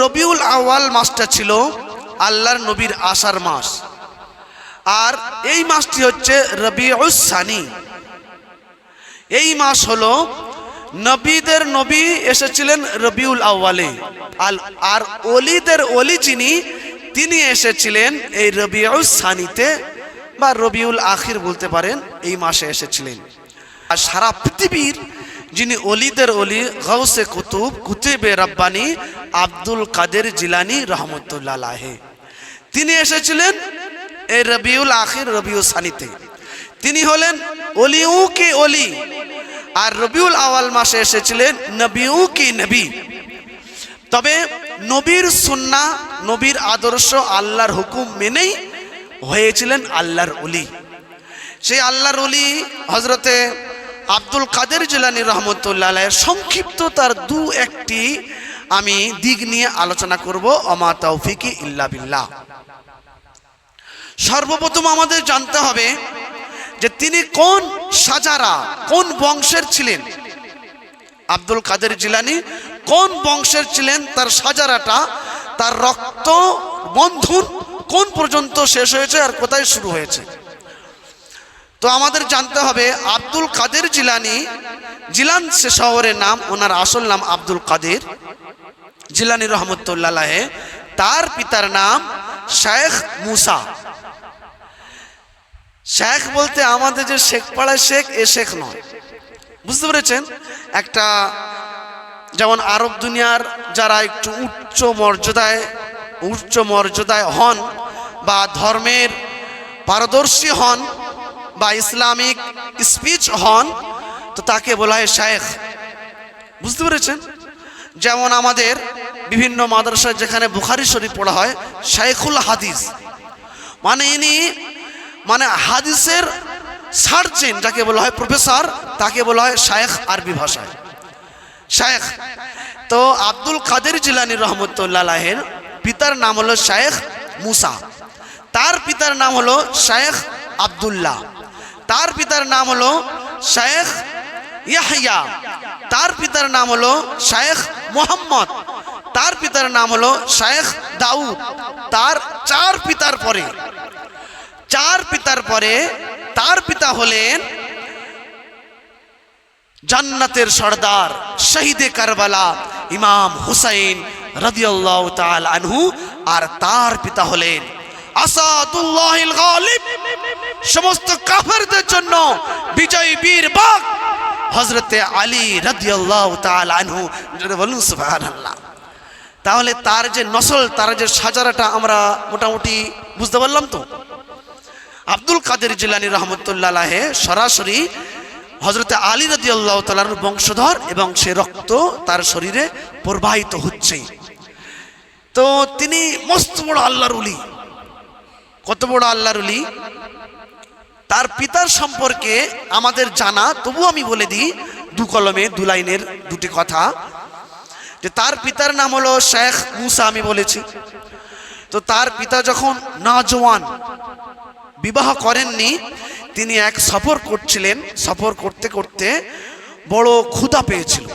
রবিউল আওয়াল মাসটা ছিল আল্লাহর নবীর আশার মাস। আর এই মাসটি হচ্ছে রবিউস সানি। এই মাস হলো নবীদের নবী এসেছিলেন রবিউল আল আর অলিদের অলি যিনি, তিনি এসেছিলেন এই রবিউল সানিতে বা রবিউল আখির বলতে পারেন, এই মাসে এসেছিলেন। আর সারা পৃথিবীর যিনি অলিদের অলি গৌসে কুতুব, কুতুবে রব্বানি, আব্দুল কাদের জিলানি রহমতুল্লাহ আলাহে তিনি এসেছিলেন এই রবিউল আখির, রবিউল সানিতে। তিনি হলেন অলিউ কি অলি। আর রবিউল আওয়াল মাসে এসেছিলেন নবিউ কি নবী। তবে নবীর সুন্না, নবীর আদর্শ আল্লাহর হুকুম মেনেই হয়েছিলেন আল্লাহর অলি। সেই আল্লাহর অলি হজরতে আব্দুল কাদের জিলানি রহমতুল্লাহ সংক্ষিপ্ত তার দু একটি আমি দিক নিয়ে আলোচনা করব অমা তৌফিকি ইল্লা বিল্লাহ। সর্বপ্রথম আমাদের জানতে হবে যে তিনি কোন সাজারা, কোন বংশের ছিলেন? আব্দুল কাদের জিলানি কোন বংশের ছিলেন, তার সাজারাটা, তার রক্ত বন্ধন কোন পর্যন্ত শেষ হয়েছে আর কোথায় শুরু হয়েছে? তো আমাদের জানতে হবে আব্দুল কাদের জিলানি। জিলান সে শহরের নাম, ওনার আসল নাম আব্দুল কাদের। জিলানি রহমতুল্লাহ তার পিতার নাম শেখ মুসা। শেখ বলতে আমাদের যে শেখ পাড়ায় শেখ, এ শেখ নয়। বুঝতে পেরেছেন? একটা যেমন আরব দুনিয়ার যারা একটু উচ্চ মর্যাদায় উচ্চ মর্যাদায় হন বা ধর্মের পারদর্শী হন বা ইসলামিক স্পিচ হন, তো তাকে বলা হয় শায়েখ। বুঝতে পেরেছেন? যেমন আমাদের বিভিন্ন মাদ্রাসায় যেখানে বুখারি শরীফ পড়া হয় শেখুল হাদিস। মানে ইনি মানে হাদিসের সার্জেন যাকে বলা হয় প্রফেসর, তাকে বলা হয় শায়েখ আরবি ভাষায়। শায়েখ। তো আব্দুল কাদের জিলানি রহমতুল্লাহের পিতার নাম হলো শায়েখ মুসা। তার পিতার নাম হলো শায়েখ আবদুল্লাহ। তার পিতার নাম হলো শায়েখ ইয়াহিয়া। তার পিতার নাম হলো শায়েখ মোহাম্মদ। তার পিতার নাম হলো শায়েখ দাউদ। তার চার পিতার পরে, চার পিতার পরে তার পিতা হলেন জান্নাতের সর্দার শহীদে কারবালা ইমাম হুসাইন রাদিয়াল্লাহু তাআলা আনহু, আর তার পিতা হলেন আসাদুল্লাহিল গালিব। সমস্ত কাফেরদের জন্য বিজয় বীর বাঘ হজরতে আলী রাদিয়াল্লাহু আনহু। বলুন সুবহানাল্লাহ। তাহলে তার যে নসল, তার যে সাজারাটা আমরা মোটামুটি বুঝতে পারলাম তো? আব্দুল কাদের জিলানি রহমতুল্লাহ সরাসরি হজরতে আলী রাজি আল্লাহ তালার বংশধর এবং সে রক্ত তার শরীরে প্রবাহিত হচ্ছে। তো তিনি মস্ত বড় আল্লাহর উলি কত বড় আল্লাহর উলি তার পিতার সম্পর্কে আমাদের জানা তবু আমি বলে দিই, দু কলমে, দু লাইনের দুটি কথা। যে তার পিতার নাম হলো শেখ মুসা আমি বলেছি। তো তার পিতা যখন নজওয়ান বিবাহ করেননি, তিনি এক সফর করছিলেন। সফর করতে করতে বড় ক্ষুধা পেয়েছিল।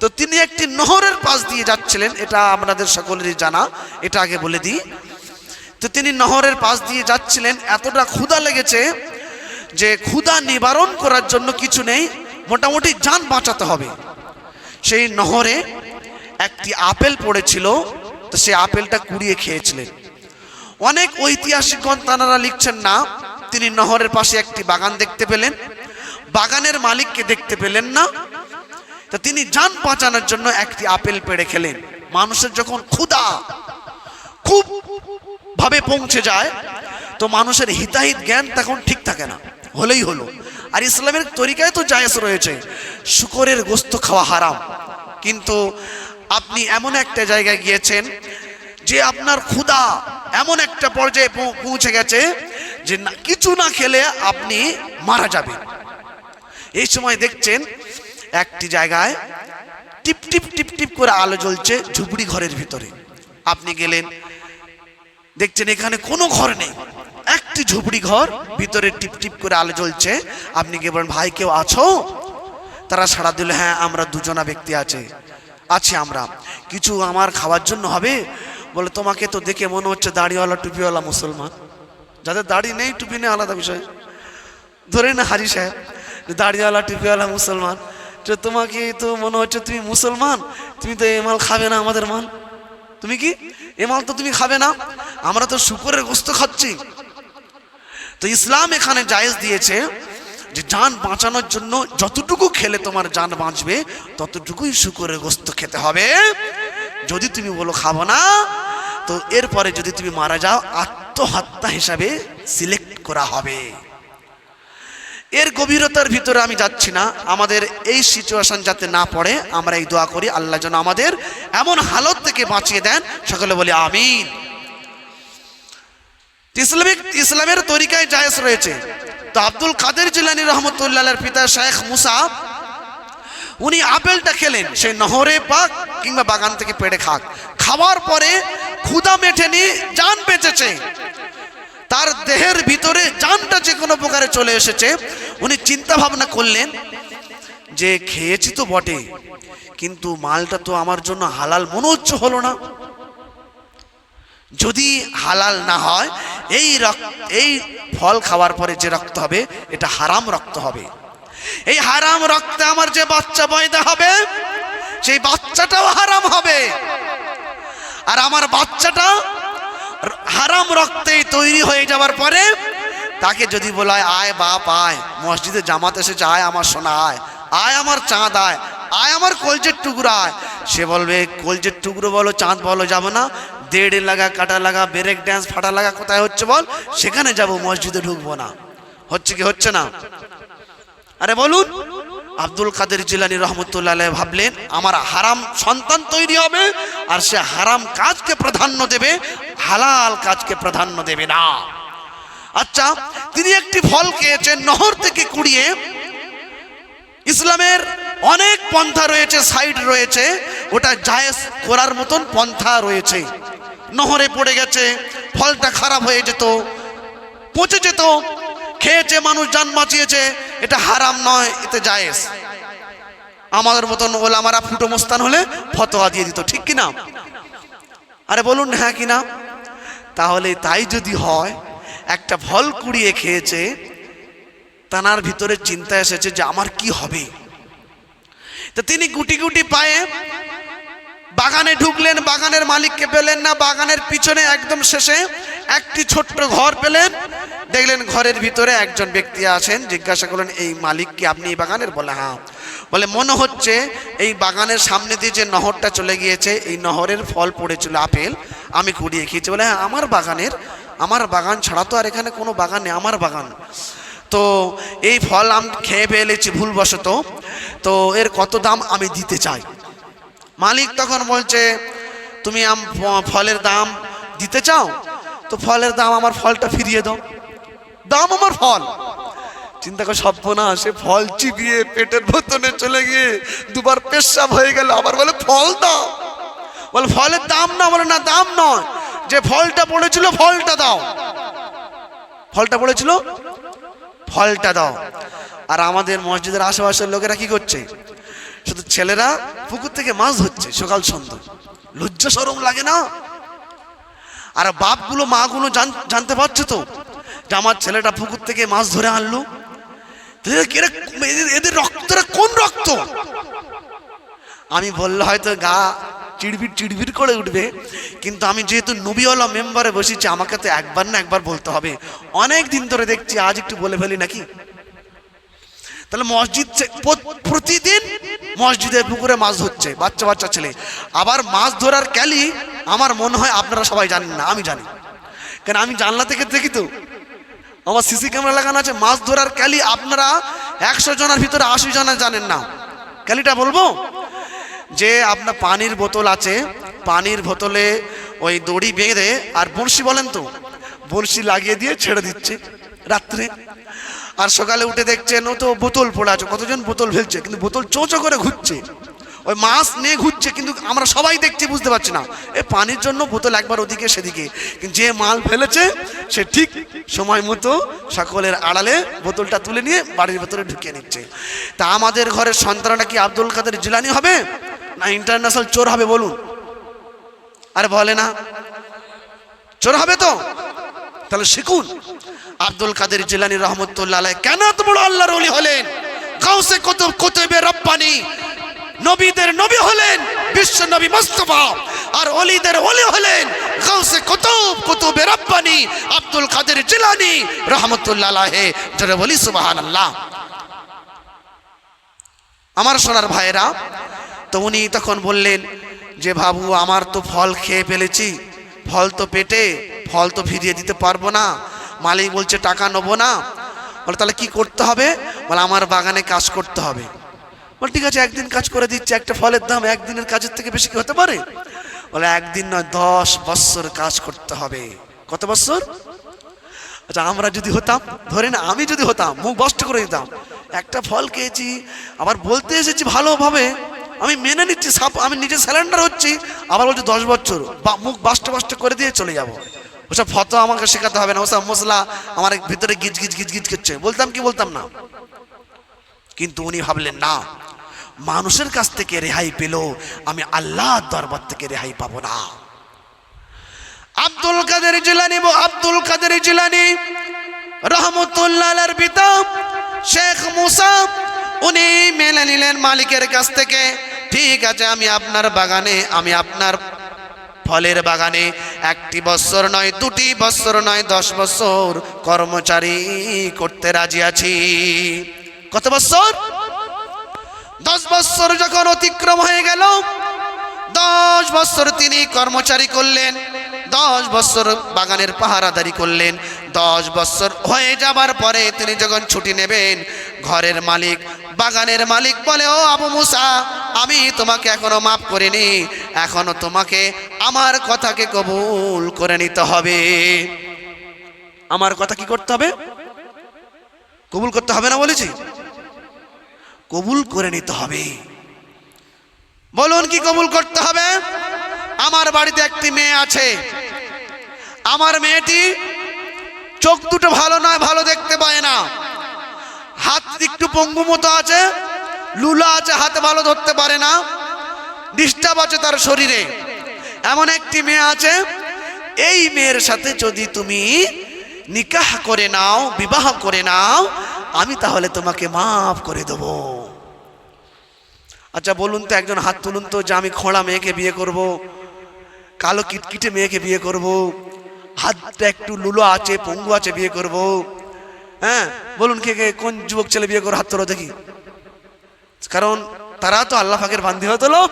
তো তিনি একটি নহরের পাশ দিয়ে যাচ্ছিলেন, এটা আপনাদের সকলেরই জানা, এটা আগে বলে দিই। তো তিনি নহরের পাশ দিয়ে যাচ্ছিলেন। এতটা ক্ষুধা লেগেছে যে ক্ষুধা নিবারণ করার জন্য কিছু নেই, মোটামুটি যান বাঁচাতে হবে। সেই নহরে একটি আপেল পড়েছিল, তো সেই আপেলটা কুড়িয়ে খেয়েছিলেন। অনেক ঐতিহাসিকগণ তানারা লিখছেন, না, তিনি নহরের পাশে একটি বাগান দেখতে পেলেন। বাগানের মালিককে দেখতে পেলেন না। তো তিনি যান বাঁচানোর জন্য একটি আপেল পেড়ে খেলেন। মানুষের যখন ক্ষুধা ভাবে পৌঁছে যায়? তো মানুষের হিতাহিত জ্ঞান তখন ঠিক থাকে না। হলেই হলো। আর ইসলামের তরিকায় তো জায়েজ রয়েছে। শুকরের গোস্ত খাওয়া হারাম। কিন্তু আপনি এমন একটা জায়গায় গিয়েছেন, যে আপনার ক্ষুধা এমন একটা পর্যায়ে পৌঁছে গেছে, যে কিছু না খেলে আপনি মারা যাবেন। এই সময় দেখছেন একটি জায়গায় টিপ টিপ টিপ টিপ করে আলো জ্বলছে ঝুপড়ি ঘরের ভিতরে। আপনি গেলেন দেখছেন এখানে কোনো ঘর নেই। একটি ঝুপড়ি ঘর, ভিতরে টিপ টিপ করে আলো জ্বলছে। আপনি কি বলেন ভাই, কেউ আছো? তারা সাড়া দিল হ্যাঁ আমরা দুজনা ব্যক্তি আছে। আছি আমরা। কিছু আমার খাওয়ার জন্য হবে? বলে, তোমাকে তো দেখে মনে হচ্ছে দাড়িওয়ালা, টুপিওয়ালা মুসলমান। যাদের দাড়ি নেই, টুপি নেই, আলাদা বিষয়। ধরে না হারি সাহেব দাড়িওয়ালা, টুপিওয়ালা মুসলমান। যে তোমাকে তো মনে হচ্ছে তুমি মুসলমান। তুমি তো এ মাল খাবে না আমাদের মাল। তুমি কি? এ মাল তো তুমি খাবে না। আমরা তো শুকরের গোস্ত খাচ্ছি। তো ইসলাম এখানে জায়েজ দিয়েছে যে যান বাঁচানোর জন্য যতটুকু খেলে তোমার যান বাঁচবে, ততটুকুই শুকরের গোস্ত খেতে হবে। যদি তুমি বলো খাব না, তো এরপরে যদি তুমি মারা যাও, আত্মহত্যা হিসাবে সিলেক্ট করা হবে। এর গভীরতার ভিতরে আমি যাচ্ছি না। আমাদের এই সিচুয়েশন যাতে না পড়ে, আমরা এই দোয়া করি, আল্লাহ যেন আমাদের এমন হালত থেকে বাঁচিয়ে দেন। সকলে বলি, আমিন। ইসলামিক ইসলামের তরিকায় জায়েজ রয়েছে। তো আব্দুল কাদের জিলানি রহমতুল্লাহের পিতা শেখ মুসা, উনি আপেলটা খেলেন, সেই নহরে পাক কিংবা বাগান থেকে পেড়ে খাক। খাওয়ার পরে ক্ষুদা মেটেনি, জান বেঁচেছে। তার দেহের ভিতরে জানটা যে কোনো প্রকারে চলে এসেছে। উনি চিন্তা ভাবনা করলেন যে খেয়েছি তো বটে, কিন্তু মালটা তো আমার জন্য হালাল মনে হচ্ছে হলো না। যদি হালাল না হয় এই রক্ত, এই ফল খাওয়ার পরে যে রক্ত হবে, এটা হারাম রক্ত হবে। এই হারাম রক্তে আমার যে বাচ্চা বয়দা হবে, সেই বাচ্চাটাও হারাম হবে। আর আমার বাচ্চাটা হারাম রক্তেই তৈরি হয়ে যাওয়ার পরে, তাকে যদি বলা হয়, আয় বাপ, আয়। মসজিদে জামাত এসেছে, আয় আমার সোনা, আয়। আয় আমার চাঁদ, আয়। আয় আমার কলজের টুকরো, আয়। সে বলবে, কলজের টুকরো বলো, চাঁদ বলো, যাব না। দেড় লাগা, কাটা লাগা ব্রেক ড্যান্স ফাটা লাগা কোথায় হচ্ছে বল? সেখানে যাব, মসজিদে ঢুকবো না। হচ্ছে কি হচ্ছে না? আরে বলুন, আব্দুল কাদের জিলানি রহমতুল্লাহ ভাবলেন, আমার হারাম সন্তান তৈরি হবে, আর সে হারাম কাজকে প্রাধান্য দেবে, হালাল কাজকে প্রাধান্য দেবে না। আচ্ছা তিনি একটি ফল খেয়েছেন, নহর থেকে কুড়িয়ে। ইসলামের অনেক পন্থা রয়েছে, সাইড রয়েছে ওটা জায়েজ করার মতন পন্থা রয়েছে। নহরে পড়ে গেছে, ফলটা খারাপ হয়ে যেত, পচে যেত, খেয়েছে মানুষ, যান বাঁচিয়েছে, এটা হারাম নয়, এতে জায়েজ। আমাদের মতন ওলামারা ফুটো মোস্তান হলে ফতোয়া দিয়ে দিত, ঠিক কিনা? আরে বলুন হ্যাঁ কিনা? তাহলে তাই যদি হয়, একটা ফল কুড়িয়ে খেয়েছে, তানার ভিতরে চিন্তা এসেছে যে আমার কি হবে? তো তিনি গুটি গুটি পায়ে বাগানে ঢুকলেন, বাগানের মালিককে পেলেন না, বাগানের পিছনে একদম শেষে একটি ছোট্ট ঘর পেলেন। দেখলেন ঘরের ভিতরে একজন ব্যক্তি আছেন, জিজ্ঞাসা করলেন, এই মালিক কি আপনি এই বাগানের? বলে হ্যাঁ। বলে, মনে হচ্ছে এই বাগানের সামনে দিয়ে যে নহরটা চলে গিয়েছে, এই নহরের ফল পড়েছিল আপেল, আমি কুড়িয়ে খেয়েছি। বলে হ্যাঁ আমার বাগানের, আমার বাগান ছাড়া তো আর এখানে কোনো বাগান নেই, আমার বাগান। তো এই ফল আমি খেয়ে ফেলেছি ভুলবশত, তো এর কত দাম আমি দিতে চাই? মালিক তখন বলছে, তুমি আম- ফলের দাম দিতে চাও? তো ফলের দাম আমার ফলটা ফিরিয়ে দাও। দাম আমার ফল। চিন্তা করে সভ্য না সে ফল চিবিয়ে পেটের ভেতরে চলে গিয়ে দুবার পেশাব হয়ে গেল। আবার বলে, ফল দাও। বলে, ফলের দাম না? বলে, না, দাম নয়। যে ফলটা পড়েছিল, ফলটা দাও। ফলটা পড়েছিল, ফলটা দাও। আর আমাদের মসজিদের আশেপাশের লোকেরা কি করছে? শুধু ছেলেরা পুকুর থেকে মাছ ধরছে সকাল সন্ধ্যা। লজ্জা সরম লাগে না? আর বাপগুলো, মাগুলো জান- জানতে পারছে তো যে আমার ছেলেটা পুকুর থেকে মাছ ধরে আনলো? এদের- রক্তটা কোন রক্ত? আমি বললে হয়তো গা চিড়বির চিড়বির করে উঠবে, কিন্তু আমি যেহেতু নবীওয়ালা মেম্বারে বসেছি, আমাকে তো একবার না একবার বলতে হবে। অনেক দিন ধরে দেখছি, আজ একটু বলে ফেলি নাকি? তাহলে মসজিদ প্রতিদিন মসজিদের পুকুরে মাছ ধরছে, বাচ্চা বাচ্চা ছেলে। আবার মাছ ধরার ক্যালি আমার মনে হয় আপনারা সবাই জানেন না, আমি জানি। কেন, আমি জানলা থেকে দেখি তো। আমার সিসি ক্যামেরা লাগানো আছে, মাছ ধরার ক্যালি আপনারা একশো জনের ভিতরে আশি জনা জানেন না। ক্যালিটা বলব? যে আপনার পানির বোতল আছে, পানির বোতলে ওই দড়ি বেঁধে, আর বড়শি বলেন তো, বড়শি লাগিয়ে দিয়ে ছেড়ে দিচ্ছে। রাত্রে। আর সকালে উঠে দেখছেন ও তো বোতল পড়ে আছে, কতজন বোতল ফেলছে, কিন্তু বোতল চোঁচো করে ঘুরছে। ওই মাছ নিয়ে ঘুরছে, কিন্তু আমরা সবাই দেখছি, বুঝতে পারছি না। এ পানির জন্য বোতল একবার ওদিকে, সেদিকে। যে মাল ফেলেছে, সে ঠিক সময় মতো সকলের আড়ালে বোতলটা তুলে নিয়ে বাড়ির ভেতরে ঢুকিয়ে নিচ্ছে। তা আমাদের ঘরের সন্তানটা কি আব্দুল কাদের জিলানি হবে, না ইন্টারন্যাশনাল চোর হবে, বলুন? আরে বলে না। চোর হবে তো? তাহলে শিখুন। আব্দুল কাদের জিলানি রহমতুল্লাহ কেন এত বড় আল্লাহর অলি হলেন? কাউসে কত কুতুবে রব্বানি। নবীদের নবী হলেন বিশ্ব নবী মুস্তাফা। আর অলিদের ওলি হলেন গাউসে কুতুব কুতুবে রব্বানি আব্দুল কাদের জিলানি রহমতুল্লাহ আলাইহি। জোরে বলি, সুবহানাল্লাহ। আমার সোনার ভাইয়েরা, তো উনি তখন বললেন যে, বাবু, আমার তো ফল খেয়ে ফেলেছি। ফল তো পেটে, ফল তো ফিরিয়ে দিতে পারব না। মালিক বলছে, টাকা নেব না। বলে, তাহলে কি করতে হবে? বলে, আমার বাগানে কাজ করতে হবে। বলে, ঠিক আছে, একদিন কাজ করে দিচ্ছে, একটা ফলের দাম একদিনের কাজের থেকে বেশি কি হতে পারে? বলে, একদিন নয়, দশ বৎসর কাজ করতে হবে। কত বৎসর আচ্ছা আমরা যদি হতাম, ধরে না, আমি যদি হতাম, মুখ বষ্ট করে দিতাম, একটা ফল খেয়েছি, আবার বলতে এসেছি ভালোভাবে, আমি মেনে নিচ্ছি, সাপ, আমি নিজে স্যালেন্ডার হচ্ছি, আবার বলছি দশ বছর, বা মুখ বাষ্ট বাষ্ট করে দিয়ে চলে যাব। ওসব ফটো আমাকে শেখাতে হবে না, ওসব মশলা আমার ভিতরে গিজ গিজ গিজ গিজ করছে। বলতাম কি বলতাম না? কিন্তু উনি ভাবলেন, না, মানুষের কাছ থেকে রেহাই পেল আমি আল্লাহর দরবার থেকে রেহাই পাবো না। আব্দুল কাদের জিলানি আব্দুল কাদের জিলানি রহমতুল্লাহ পিতা শেখ মুসা, উনি মেনে নিলেন মালিকের কাছ থেকে, ঠিক আছে, আমি আপনার বাগানে, আমি আপনার ফলের বাগানে একটি বছর নয়, দুটি বছর নয়, দশ বছর কর্মচারী করতে রাজি আছি। কত বছর? দশ বছর যখন অতিক্রম হয়ে গেল, দশ বছর তিনি কর্মচারী করলেন। দশ বছর বাগানের পাহারাদারি করলেন। দশ বছর হয়ে যাবার পরে তিনি যখন ছুটি নেবেন, ঘরের মালিক, বাগানের মালিক বলে, ও আবু মুসা, আমি তোমাকে এখনও মাফ করিনি, এখনও তোমাকে আমার কথাকে কবুল করে নিতে হবে। আমার কথা কি করতে হবে? কবুল করতে হবে না বলেছি? কবুল করে নিতে হবে। বলুন কি কবুল করতে হবে? আমার বাড়িতে একটি মেয়ে আছে। আমার মেয়েটি চোখ দুটো ভালো নয়, ভালো দেখতে পায় না। হাত একটু পঙ্গু মতো আছে, লুলা আছে, হাতে ভালো ধরতে পারে না। ডিস্টার্ব আছে তার শরীরে। এমন একটি মেয়ে আছে, এই মেয়ের সাথে যদি তুমি নিকাহ করে নাও, বিবাহ করে নাও, আমি তাহলে তোমাকে মাফ করে দেবো। আচ্ছা বলুন তো, একজন হাত তুলুন তো, যে আমি খোঁড়া মেয়েকে বিয়ে করব। কালো কিটকিটে মেয়েকে বিয়ে করব। হাতটা একটু লুলো আছে, পঙ্গু আছে, বিয়ে করব। হ্যাঁ বলুন কে কে, কোন যুবক ছেলে বিয়ে করে, হাত তোলো দেখি। কারণ তারা তো আল্লাহ ফাঁকের বান্ধি হয়ে তোলো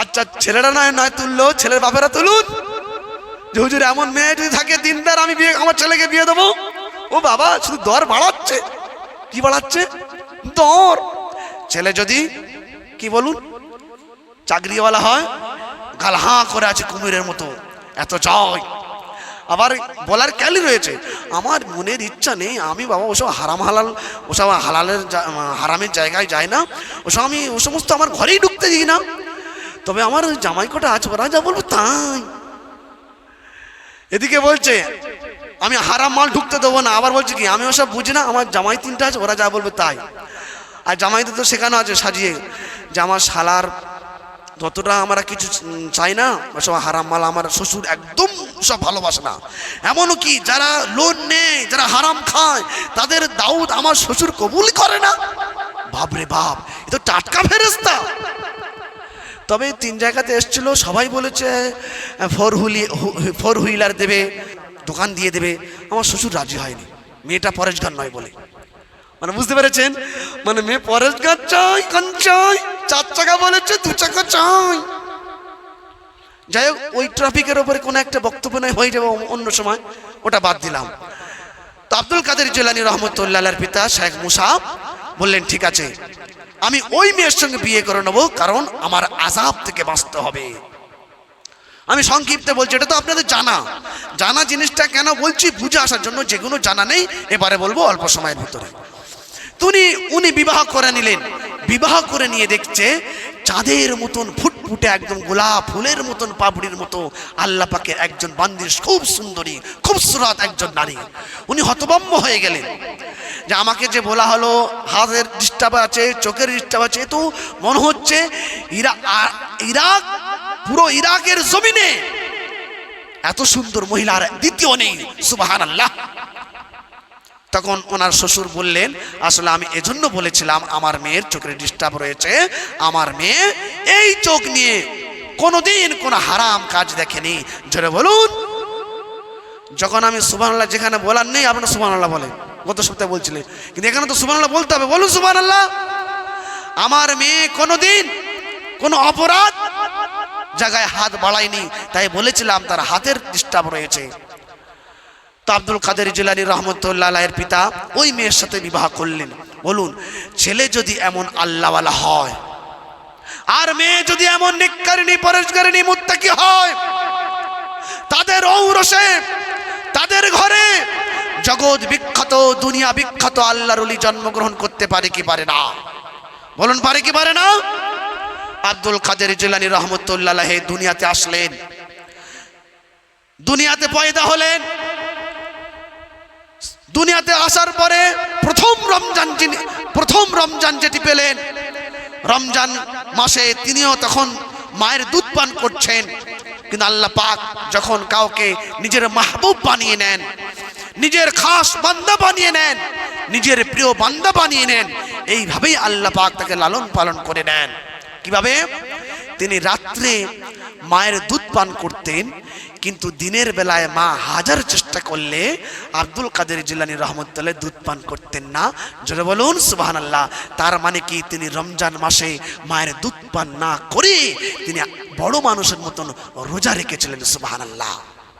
আচ্ছা ছেলেরা নয় নয় তুললো, ছেলের বাপেরা তুলুন। যে এমন মেয়ে যদি থাকে দিনদার আমি বিয়ে, আমার ছেলেকে বিয়ে দেবো। ও বাবা, শুধু দর বাড়াচ্ছে। কি বাড়াচ্ছে? দর। ছেলে যদি, কি বলুন? চাকরিওয়ালা হয় গাল হাঁ করে আছে কুমিরের মতো। এত জয়। আবার বলার ক্যালি রয়েছে, আমার মনের ইচ্ছা নেই, আমি বাবা ওসব হারাম হালাল, ওসব হালালের হারামের জায়গায় যাই না, ওসব আমি ও সমস্ত আমার ঘরেই ঢুকতে দিই না। তবে আমার জামাই কটা আছে, ওরা যা বলব তাই। এদিকে বলছে, আমি হারাম মাল ঢুকতে দেবো না। আবার বলছে কি, আমি ওসব বুঝি না, আমার জামাই তিনটা আছে, ওরা যা বলবে তাই। আর জামাইতে তো শেখানো আছে সাজিয়ে, যে আমার শালার যতটা আমরা কিছু চাই না ওসব হারাম মাল আমার শ্বশুর একদম সব ভালোবাসে না। এমনও কি যারা লোন নেয়, যারা হারাম খায়, তাদের দাউদ আমার শ্বশুর কবুল করে না। বাপরে বাপ, এ তো টাটকা ফেরেস্তা তবে তিন জায়গাতে এসছিল, সবাই বলেছে, ফোর হুইলি, ফোর হুইলার দেবে, দোকান দিয়ে দেবে। আমার শ্বশুর রাজি হয়নি। মেয়েটা পরেশগার নয় বলে। মানে বুঝতে পেরেছেন? মানে মেয়ে পরেশগার চাই কান চাই চার চাকা বলেছে, দু চাকা চাই। যাই হোক, ওই ট্রাফিকের ওপরে কোনো একটা বক্তব্য নয় হয়ে যাবে অন্য সময়। ওটা বাদ দিলাম। তো আব্দুল কাদের জেলানি রহমতুল্লাহ পিতা শেখ মুসাব বললেন, ঠিক আছে, আমি ওই মেয়ের সঙ্গে বিয়ে করে নেব, কারণ আমার আজাব থেকে বাঁচতে হবে। আমি সংক্ষিপ্তে বলছি, এটা তো আপনাদের জানা। জানা জিনিসটা কেন বলছি? বুঝে আসার জন্য যেগুলো জানা নেই, এবারে বলব অল্প সময়ের ভিতরে। তুমি উনি বিবাহ করে নিলেন। বিবাহ করে নিয়ে দেখছে চাঁদের মতন ফুটফুটে একদম গোলাপ ফুলের মতন, পাপড়ির মতো। আল্লাহ পাকের একজন বান্দির, খুব সুন্দরী, খুব সুরাত একজন নারী। উনি হতবম্ব হয়ে গেলেন। যে আমাকে যে বলা হলো, হাতের ডিস্টার্ব আছে, চোখের ডিস্টার্ব আছে তো মনে হচ্ছে ইরা ইরাক, পুরো ইরাকের জমিনে। এত সুন্দর মহিলার দ্বিতীয় নেই সুবাহান আল্লাহ তখন ওনার শ্বশুর বললেন, আসলে আমি এজন্য বলেছিলাম, আমার মেয়ের চোখের ডিস্টার্ব রয়েছে, আমার মেয়ে এই চোখ নিয়ে কোনোদিন কোনো হারাম কাজ দেখেনি। জোরে বলুন। যখন আমি সুবহানাল্লাহ, যেখানে বলার নেই আপনারা সুবহানাল্লাহ বলেন, গত সপ্তাহে বলছিলেন। কিন্তু এখানে তো সুবহানাল্লাহ বলতে হবে, বলুন সুবহানাল্লাহ। আমার মেয়ে কোনোদিন কোনো অপরাধ জায়গায় হাত বাড়ায়নি, তাই বলেছিলাম, তার হাতের ডিস্টার্ব রয়েছে। তো আব্দুল কাদের জিলানি রহমতুল্লাহ এর পিতা ওই মেয়ের সাথে বিবাহ করলেন। বলুন, ছেলে যদি এমন আল্লাহওয়ালা হয়, আর মেয়ে যদি এমন নিকারিনী পরেশকারিনী মুত্তাকি হয়, তাদের ঔরসে, তাদের ঘরে জগৎ বিখ্যাত, দুনিয়া বিখ্যাত আল্লাহর জন্মগ্রহণ করতে পারে কি পারে না? বলুন, পারে কি পারে না? আব্দুল কাদের জিলানি রহমতুল্লাহ দুনিয়াতে আসলেন। দুনিয়াতে পয়দা হলেন দুনিয়াতে আসার পরে প্রথম রমজান যিনি প্রথম রমজান যেটি পেলেন, রমজান মাসে তিনিও তখন মায়ের দুধ পান করছেন। কিন্তু আল্লাহ পাক যখন কাউকে নিজের মাহবুব বানিয়ে নেন, নিজের খাস বান্দা বানিয়ে নেন, নিজের প্রিয় বান্দা বানিয়ে নেন, এইভাবেই আল্লাহ পাক তাকে লালন পালন করে নেন। কীভাবে? তিনি রাত্রে মায়ের দুধ পান করতেন কিন্তু দিনের বেলায় মা হাজার চেষ্টা করলে আব্দুল কাদের জিলানি রহমতুল্লাহ দুধ পান করতেন না। জোরে বলুন সুবাহান আল্লাহ তার মানে কি তিনি রমজান মাসে মায়ের দুধ পান না করে তিনি বড় মানুষের মতন রোজা রেখেছিলেন সুবাহান আল্লাহ